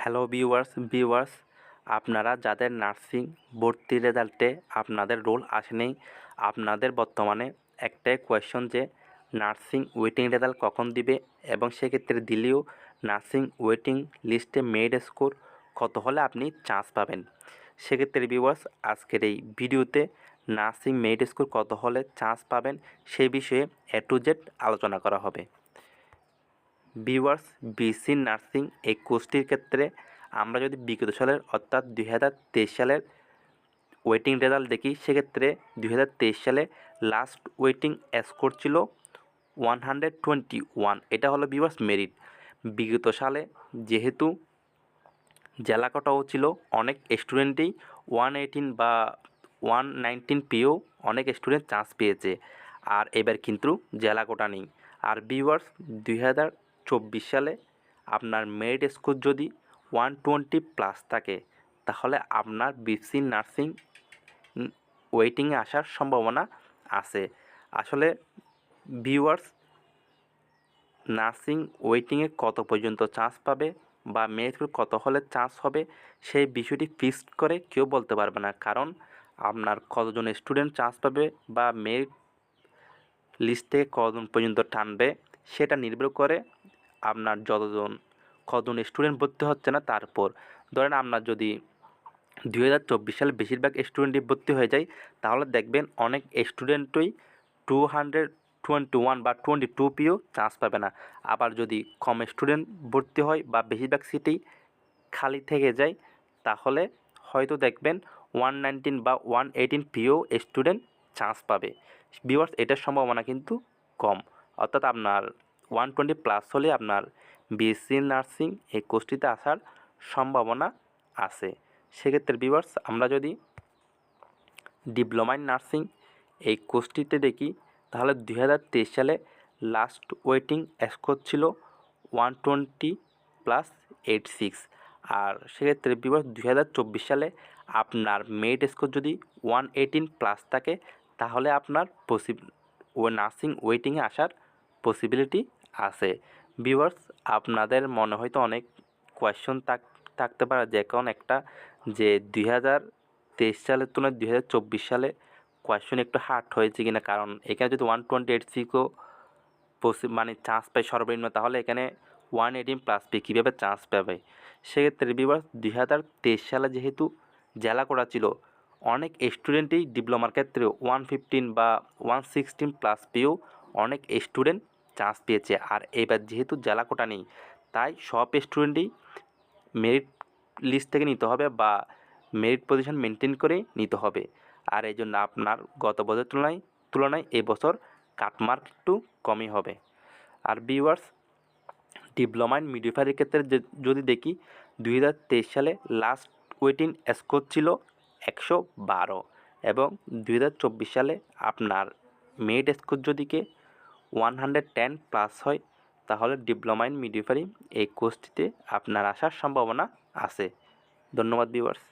Hello viewers viewers, আপনারা যাদের nursing ভর্তি রেজাল্টে আপনাদের রোল আসেনি, আপনাদের বর্তমানে একটাই কোয়েশ্চন যে, নার্সিং ওয়েটিং রেজাল্ট কখন দিবে এবং সেক্ষেত্রে দিলেও নার্সিং ওয়েটিং লিস্টে মেড স্কোর কত হলে আপনি চান্স পাবেন। সেক্ষেত্রে ভিউয়ার্স, আজকের এই ভিডিওতে নার্সিং মেড স্কোর কত হলে চান্স পাবেন সেই বিষয়ে এ টু জেড আলোচনা করা হবে। ভিউয়ার্স বিসি নার্সিং এই কোর্সটির ক্ষেত্রে আমরা যদি বিগত সালের অর্থাৎ দুই হাজার তেইশ সালের ওয়েটিং রেজাল্ট দেখি, সেক্ষেত্রে দুই হাজার তেইশ সালে লাস্ট ওয়েটিং স্কোর ছিল ওয়ান হান্ড্রেড টোয়েন্টি ওয়ান এটা হলো ভিউয়ার্স মেরিট বিগত সালে যেহেতু জেলা কোটাও ছিল, অনেক স্টুডেন্টই ওয়ান এইটিন বা ওয়ান নাইনটিন পেয়েও অনেক স্টুডেন্ট চান্স পেয়েছে। আর এবার কিন্তু জেলা কোটা নেই। আর ভিউয়ার্স দুই হাজার চব্বিশ সালে আপনার মেরিট স্কোর যদি ওয়ান টোয়েন্টি প্লাস থাকে, তাহলে আপনার বিসি নার্সিং ওয়েটিংয়ে আসার সম্ভাবনা আছে। আসলে ভিউয়ার্স, নার্সিং ওয়েটিংয়ে কত পর্যন্ত চান্স পাবে বা মেরিট কত হলে চান্স হবে, সেই বিষয়টি ফিক্সড করে কেউ বলতে পারবে না। কারণ আপনার কতজন স্টুডেন্ট চান্স পাবে বা মেরিট লিস্ট থেকে কতজন পর্যন্ত টানবে, সেটা নির্ভর করে আপনার যতজন কতজন স্টুডেন্ট ভর্তি হচ্ছে না তারপর। ধরেন আপনার যদি দুই হাজার চব্বিশ সালে বেশিরভাগ স্টুডেন্টই ভর্তি হয়ে যায়, তাহলে দেখবেন অনেক স্টুডেন্টই টু হান্ড্রেড টোয়েন্টি ওয়ান বা টোয়েন্টি টু পিও চান্স পাবে না। আবার যদি কম স্টুডেন্ট ভর্তি হয় বা বেশিরভাগ সিটেই খালি থেকে যায়, তাহলে হয়তো দেখবেন ওয়ান নাইনটিন বা ওয়ান এইটিন পিও স্টুডেন্ট চান্স পাবে। বিওয়ার্স এটার সম্ভাবনা কিন্তু কম। অর্থাৎ আপনার ওয়ান টোয়েন্টি প্লাস হলে আপনার বিএসসি নার্সিং এই কোর্সটিতে আসার সম্ভাবনা আছে। সেক্ষেত্রে ভিউয়ার্স, আমরা যদি ডিপ্লোমা ইন নার্সিং এই কোর্সটিতে দেখি, তাহলে দুই হাজার তেইশ সালে লাস্ট ওয়েটিং স্কোর ছিল one twenty plus eight six. আর সেক্ষেত্রে বিভাগ দুই সালে আপনার মেরিট স্কোর যদি ওয়ান এইটিন প্লাস থাকে, তাহলে আপনার পসি ও নার্সিং ওয়েটিংয়ে আসার পসিবিলিটি আছে। ভিউয়ার্স আপনাদের মনে হয়তো অনেক কোয়েশ্চন থাক, থাকতে পারে যে কারণ একটা যে দুই হাজার তেইশ সালের তুলনায় দুই হাজার চব্বিশ সালে কোয়েশ্চন একটু হার্ড হয়েছে কিনা, কারণ এখানে যদি ওয়ান টোয়েন্টি এইট পসি মানে চান্স পায় সর্বনিম্ন, তাহলে এখানে ওয়ান এইটিন প্লাস পে কীভাবে চান্স পাবে? সেক্ষেত্রে বিভাগ দুই হাজার তেইশ সালে যেহেতু জেলা করা ছিল, অনেক স্টুডেন্টই ডিপ্লোমার ক্ষেত্রে ওয়ান ফিফটিন বা ওয়ান সিক্সটিন প্লাস পেয়েও অনেক স্টুডেন্ট চান্স পেয়েছে। আর এবার যেহেতু জেলা কোটা নেই, তাই সব স্টুডেন্টই মেরিট লিস্ট থেকে নিতে হবে বা মেরিট পজিশন মেনটেন করে নিতে হবে। আর এই জন্য আপনার গত বছরের তুলনায় তুলনায় এবছর কাটমার্ক একটু কমই হবে। আর ভিউয়ার্স ডিপ্লোমা ইন মিডিফায়ারের ক্ষেত্রে যদি দেখি, দুই হাজার তেইশ সালে লাস্ট ওয়েটিং স্কোর ছিল একশো বারো এবং দুই হাজার চব্বিশ সালে আপনার মেরিট স্কোর যদিকে ওয়ান হান্ড্রেড টেন প্লাস হয়, তাহলে ডিপ্লোমা ইন মিডিফারি এই কোর্সটিতে আপনার আসার সম্ভাবনা আছে। ধন্যবাদ, ভিউয়ার্স।